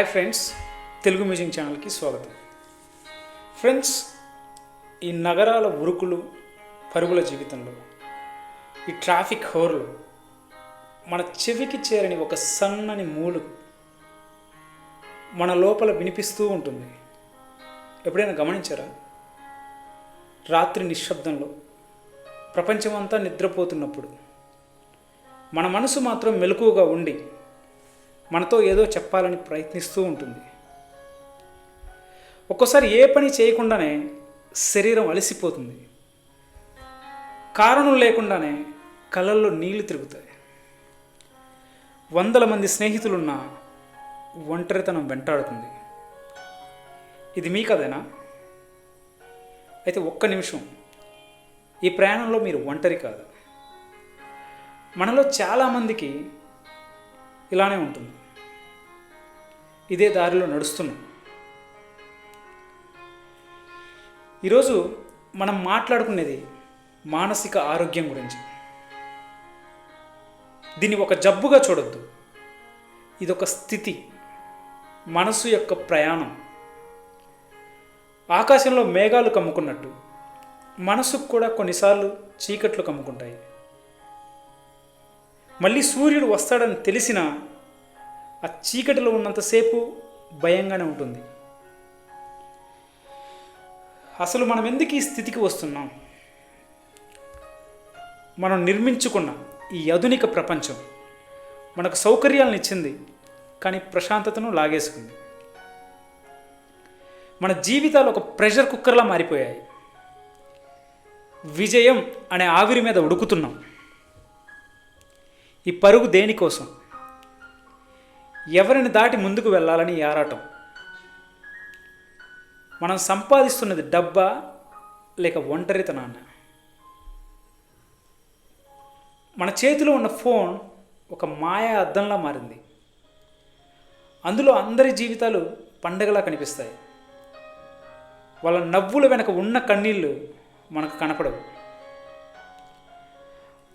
Hi friends Telugu music ఛానల్కి స్వాగతం. Friends ఈ నగరాల ఉరుకులు పరుగుల జీవితంలో ఈ ట్రాఫిక్ హోర్లు మన చెవికి చేరని ఒక సన్నని మూలు మన లోపల వినిపిస్తూ ఉంటుంది. ఎప్పుడైనా గమనించారా? రాత్రి నిశ్శబ్దంలో ప్రపంచమంతా నిద్రపోతున్నప్పుడు మన మనసు మాత్రం మెలకువగా ఉండి మనతో ఏదో చెప్పాలని ప్రయత్నిస్తూ ఉంటుంది. ఒక్కోసారి ఏ పని చేయకుండానే శరీరం అలసిపోతుంది. కారణం లేకుండానే కళ్ళల్లో నీళ్ళు తిరుగుతాయి. వందల మంది స్నేహితులున్న ఒంటరితనం వెంటాడుతుంది. ఇది మీ కదేనా అయితే ఒక్క నిమిషం. ఈ ప్రయాణంలో మీరు ఒంటరి కాదు. మనలో చాలామందికి ఇలానే ఉంటుంది. ఇదే దారిలో నడుస్తున్నాం. ఈరోజు మనం మాట్లాడుకునేది మానసిక ఆరోగ్యం గురించి. దీన్ని ఒక జబ్బుగా చూడొద్దు. ఇది ఒక స్థితి. మనసు యొక్క ప్రయాణం. ఆకాశంలో మేఘాలు కమ్ముకున్నట్టు. మనసుకు కూడా కొన్నిసార్లు చీకట్లు కమ్ముకుంటాయి. మళ్ళీ సూర్యుడు వస్తాడని తెలిసినా ఆ చీకటిలో ఉన్నంతసేపు భయంగానే ఉంటుంది. అసలు మనం ఎందుకు ఈ స్థితికి వస్తున్నాం? మనం నిర్మించుకున్న ఈ ఆధునిక ప్రపంచం మనకు సౌకర్యాలను ఇచ్చింది కానీ ప్రశాంతతను లాగేసుకుంది. మన జీవితాలు ఒక ప్రెషర్ కుక్కర్లా మారిపోయాయి. విజయం అనే ఆవిరి మీద ఉడుకుతున్నాం. ఈ పరుగు దేనికోసం? ఎవరిని దాటి ముందుకు వెళ్ళాలని ఆరాటం? మనం సంపాదిస్తున్నది డబ్బా లేక ఒంటరితనాన్న? మన చేతిలో ఉన్న ఫోన్ ఒక మాయా అద్దంలా మారింది. అందులో అందరి జీవితాలు పండగలా కనిపిస్తాయి. వాళ్ళ నవ్వుల వెనక ఉన్న కన్నీళ్ళు మనకు కనపడవు.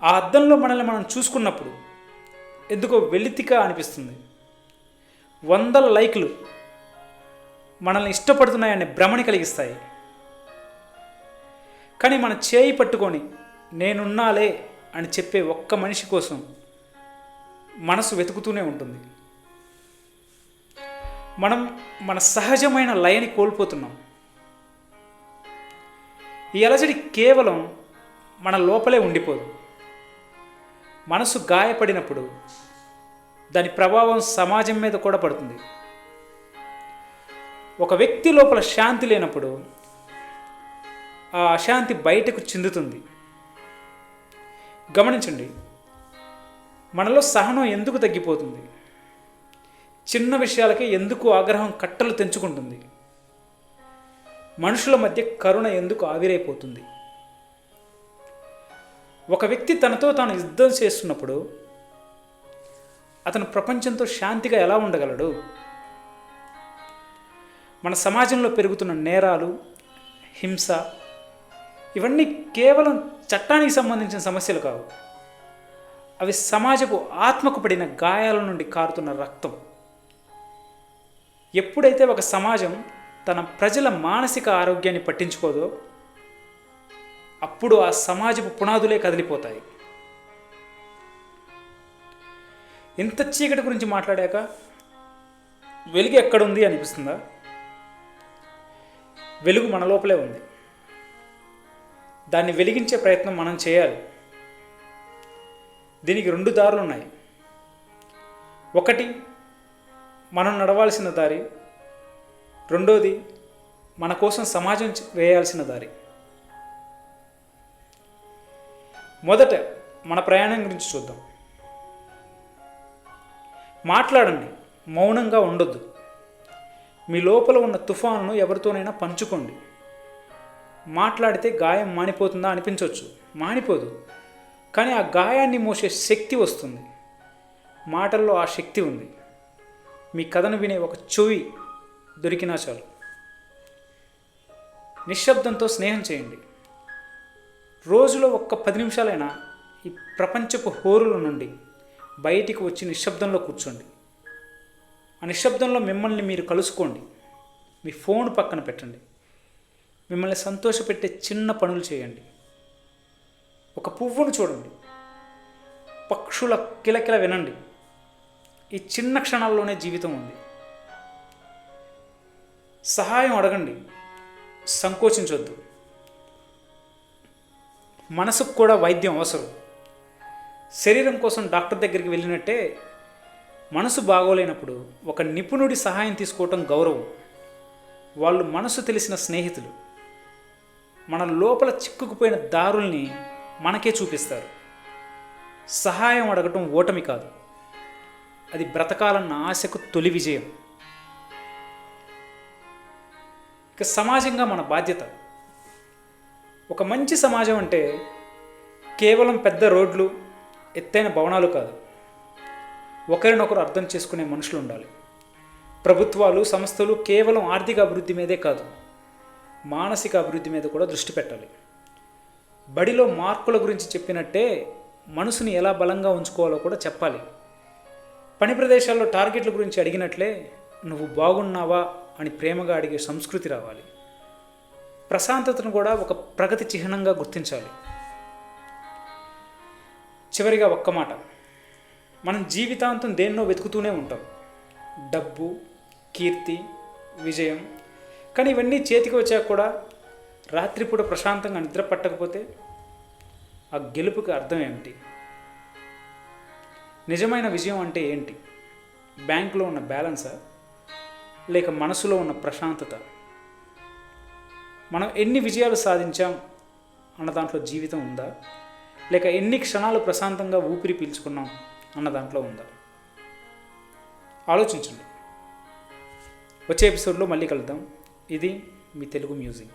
ఆ అద్దంలో మనల్ని మనం చూసుకున్నప్పుడు ఎందుకో వెలితిగా అనిపిస్తుంది. వందల లైక్లు మనల్ని ఇష్టపడుతున్నాయనే భ్రమని కలిగిస్తాయి. కానీ మన చేయి పట్టుకొని నేనున్నాలే అని చెప్పే ఒక్క మనిషి కోసం మనసు వెతుకుతూనే ఉంటుంది. మనం మన సహజమైన లయని కోల్పోతున్నాం. ఈ అలజడి కేవలం మన లోపలే ఉండిపోదు. మనసు గాయపడినప్పుడు దాని ప్రభావం సమాజం మీద కూడా పడుతుంది. ఒక వ్యక్తి లోపల శాంతి లేనప్పుడు ఆ అశాంతి బయటకు చెందుతుంది. గమనించండి మనలో సహనం ఎందుకు తగ్గిపోతుంది? చిన్న విషయాలకే ఎందుకు ఆగ్రహం కట్టలు తెంచుకుంటుంది? మనుషుల మధ్య కరుణ ఎందుకు ఆవిరైపోతుంది? ఒక వ్యక్తి తనతో తాను యుద్ధం చేస్తున్నప్పుడు అతను ప్రపంచంతో శాంతిగా ఎలా ఉండగలడు? మన సమాజంలో పెరుగుతున్న నేరాలు హింస ఇవన్నీ కేవలం చట్టానికి సంబంధించిన సమస్యలు కావు. అవి సమాజపు ఆత్మకు పడిన గాయాల నుండి కారుతున్న రక్తం. ఎప్పుడైతే ఒక సమాజం తన ప్రజల మానసిక ఆరోగ్యాన్ని పట్టించుకోదో అప్పుడు ఆ సమాజపు పునాదులే కదిలిపోతాయి. ఇంత చీకటి గురించి మాట్లాడాక వెలుగు ఎక్కడుంది అనిపిస్తుందా? వెలుగు మన లోపలే ఉంది. దాన్ని వెలిగించే ప్రయత్నం మనం చేయాలి. దీనికి రెండు దారులు ఉన్నాయి. ఒకటి మనం నడవాల్సిన దారి. రెండోది మన కోసం సమాజం వేయాల్సిన దారి. మొదట మన ప్రయాణం గురించి చూద్దాం. మాట్లాడండి మౌనంగా ఉండొద్దు. మీ లోపల ఉన్న తుఫాన్ను ఎవరితోనైనా పంచుకోండి. మాట్లాడితే గాయం మానిపోతుందా అనిపించవచ్చు. మానిపోదు. కానీ ఆ గాయాన్ని మోసే శక్తి వస్తుంది. మాటల్లో ఆ శక్తి ఉంది. మీ కథను వినే ఒక చెవి దొరికినా చాలు. నిశ్శబ్దంతో స్నేహం చేయండి. రోజులో ఒక్క పది నిమిషాలైనా ఈ ప్రపంచపు హోరుల నుండి బయటికి వచ్చి నిశ్శబ్దంలో కూర్చోండి. ఆ నిశ్శబ్దంలో మిమ్మల్ని మీరు కలుసుకోండి. మీ ఫోన్ పక్కన పెట్టండి. మిమ్మల్ని సంతోషపెట్టే చిన్న పనులు చేయండి. ఒక పువ్వును చూడండి. పక్షుల కిలకిల వినండి. ఈ చిన్న క్షణాల్లోనే జీవితం ఉంది. సహాయం అడగండి. సంకోచించొద్దు. మనసుకు కూడా వైద్యం అవసరం. శరీరం కోసం డాక్టర్ దగ్గరికి వెళ్ళినట్టే మనసు బాగోలేనప్పుడు ఒక నిపుణుడి సహాయం తీసుకోవటం గౌరవం. వాళ్ళు మనసు తెలిసిన స్నేహితులు. మన లోపల చిక్కుకుపోయిన దారుల్ని మనకే చూపిస్తారు. సహాయం అడగటం ఓటమి కాదు. అది బ్రతకాలన్న ఆశకు తొలి విజయం. ఇక సమాజంగా మన బాధ్యత. ఒక మంచి సమాజం అంటే కేవలం పెద్ద రోడ్లు ఎత్తైన భవనాలు కాదు. ఒకరినొకరు అర్థం చేసుకునే మనుషులు ఉండాలి. ప్రభుత్వాలు సంస్థలు కేవలం ఆర్థిక అభివృద్ధి మీదే కాదు మానసిక అభివృద్ధి మీద కూడా దృష్టి పెట్టాలి. బడిలో మార్కుల గురించి చెప్పినట్టే మనసుని ఎలా బలంగా ఉంచుకోవాలో కూడా చెప్పాలి. పని ప్రదేశాల్లో టార్గెట్ల గురించి అడిగినట్లే నువ్వు బాగున్నావా అని ప్రేమగా అడిగే సంస్కృతి రావాలి. ప్రశాంతతను కూడా ఒక ప్రగతి చిహ్నంగా గుర్తించాలి. చివరిగా ఒక్క మాట. మనం జీవితాంతం దేన్నో వెతుకుతూనే ఉంటాం. డబ్బు కీర్తి విజయం. కానీ ఇవన్నీ చేతికి వచ్చాక కూడా రాత్రిపూట ప్రశాంతంగా నిద్ర పట్టకపోతే ఆ గెలుపుకి అర్థం ఏమిటి? నిజమైన విజయం అంటే ఏంటి? బ్యాంకులో ఉన్న బ్యాలెన్సా? లేక మనసులో ఉన్న ప్రశాంతత? మనం ఎన్ని విజయాలు సాధించాం అన్న దాంట్లో జీవితం ఉందా? లేక ఎన్ని క్షణాలు ప్రశాంతంగా ఊపిరి పీల్చుకున్నాం అన్న దాంట్లో ఉందా? ఆలోచించండి. వచ్చే ఎపిసోడ్లో మళ్ళీ కలుద్దాం. ఇది మీ తెలుగు మ్యూజిక్.